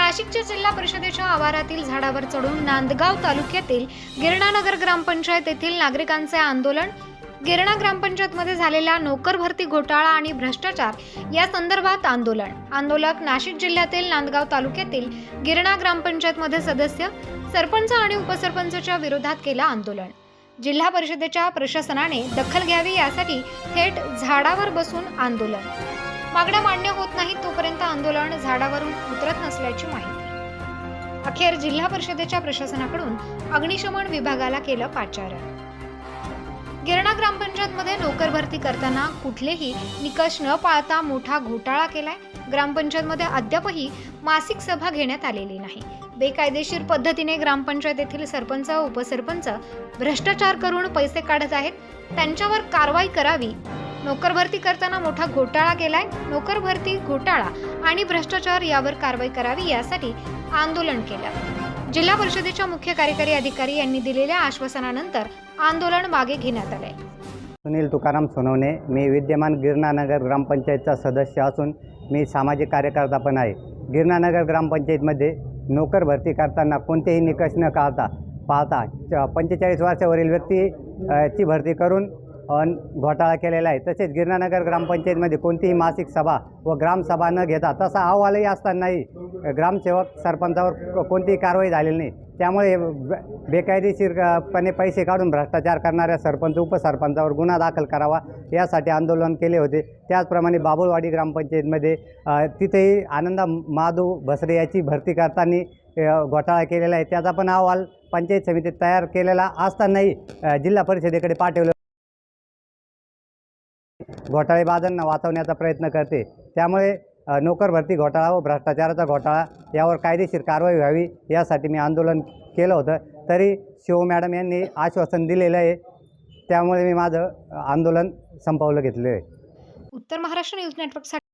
नाशिकच्या जिल्हा परिषदेच्या आवारातील झाडावर चढून नांदगाव तालुक्यातील गिरणानगर ग्रामपंचायत येथील नागरिकांचे आंदोलन गिरणा ग्रामपंचायतमध्ये झालेला नोकर भरती घोटाळा आणि भ्रष्टाचार या संदर्भात आंदोलन. आंदोलक नाशिक जिल्ह्यातील नांदगाव तालुक्यातील गिरणा ग्रामपंचायतमध्ये सदस्य सरपंच आणि उपसरपंचच्या विरोधात केलं आंदोलन. जिल्हा परिषदेच्या प्रशासनाने दखल घ्यावी यासाठी थेट झाडावर बसून आंदोलन. मागण्या मान्य होत नाही तोपर्यंत आंदोलन झाडावरून उतरत नसल्याची माहिती. अखेर जिल्हा परिषदेच्या प्रशासनाकडून अग्निशमन विभागाला केलं पाचारण. गिरणा ग्रामपंचायतमध्ये नोकर भरती करताना कुठलेही निकष न पाळता मोठा घोटाळा केलाय. ग्रामपंचायतमध्ये अद्यापही मासिक सभा घेण्यात आलेली नाही. बेकायदेशीर पद्धतीने ग्रामपंचायत येथील सरपंच उपसरपंच भ्रष्टाचार करून पैसे काढत आहेत. त्यांच्यावर कारवाई करावी नोकर भरती करताना मोठा घोटाळा केलाय. नोकर भरती घोटाळा आणि भ्रष्टाचार यावर कारवाई करावी यासाठी आंदोलन केलं. जिल्हा परिषदेच्या मुख्य कार्यकारी अधिकारी यांनी दिलेल्या आश्वासनानंतर आंदोलन मागे घेण्यात आलंय. सुनील तुकाराम सोनवणे मी विद्यमान गिरणानगर ग्रामपंचायतचा सदस्य असून मी सामाजिक कार्यकर्ता पण आहे. गिरणानगर ग्रामपंचायतमध्ये नोकर भरती करताना कोणतेही निकष न काढता पाहता च- पंचेचाळीस वर्षावरील व्यक्ती ची भरती करून घोटाळा केलेला आहे. तसेच गिरणानगर ग्रामपंचायतमध्ये कोणतीही मासिक सभा व ग्रामसभा न घेता तसा अहवालही असतानाही ग्रामसेवक सरपंचावर कोणतीही कारवाई झालेली नाही. त्यामुळे बेकायदेशीरपणे पैसे काढून भ्रष्टाचार करणाऱ्या सरपंच उपसरपंचावर गुन्हा दाखल करावा यासाठी आंदोलन केले होते. त्याचप्रमाणे बाबुळवाडी ग्रामपंचायतमध्ये तिथेही आनंदा माधू भसरे याची भरती करताना घोटाळा केलेला आहे. त्याचा पण अहवाल पंचायत समितीत तयार केलेला असतानाही जिल्हा परिषदेकडे पाठवलं घोटाळेबाजांना वाचवण्याचा प्रयत्न करते. त्यामुळे नोकर भरती घोटाळा व भ्रष्टाचाराचा घोटाळा यावर कायदेशीर कारवाई व्हावी यासाठी मी आंदोलन केलं होतं. तरी शिव मॅडम यांनी आश्वासन दिलेलं आहे. त्यामुळे मी माझं आंदोलन संपवलं घेतलं आहे. उत्तर महाराष्ट्र न्यूज नेटवर्कसाठी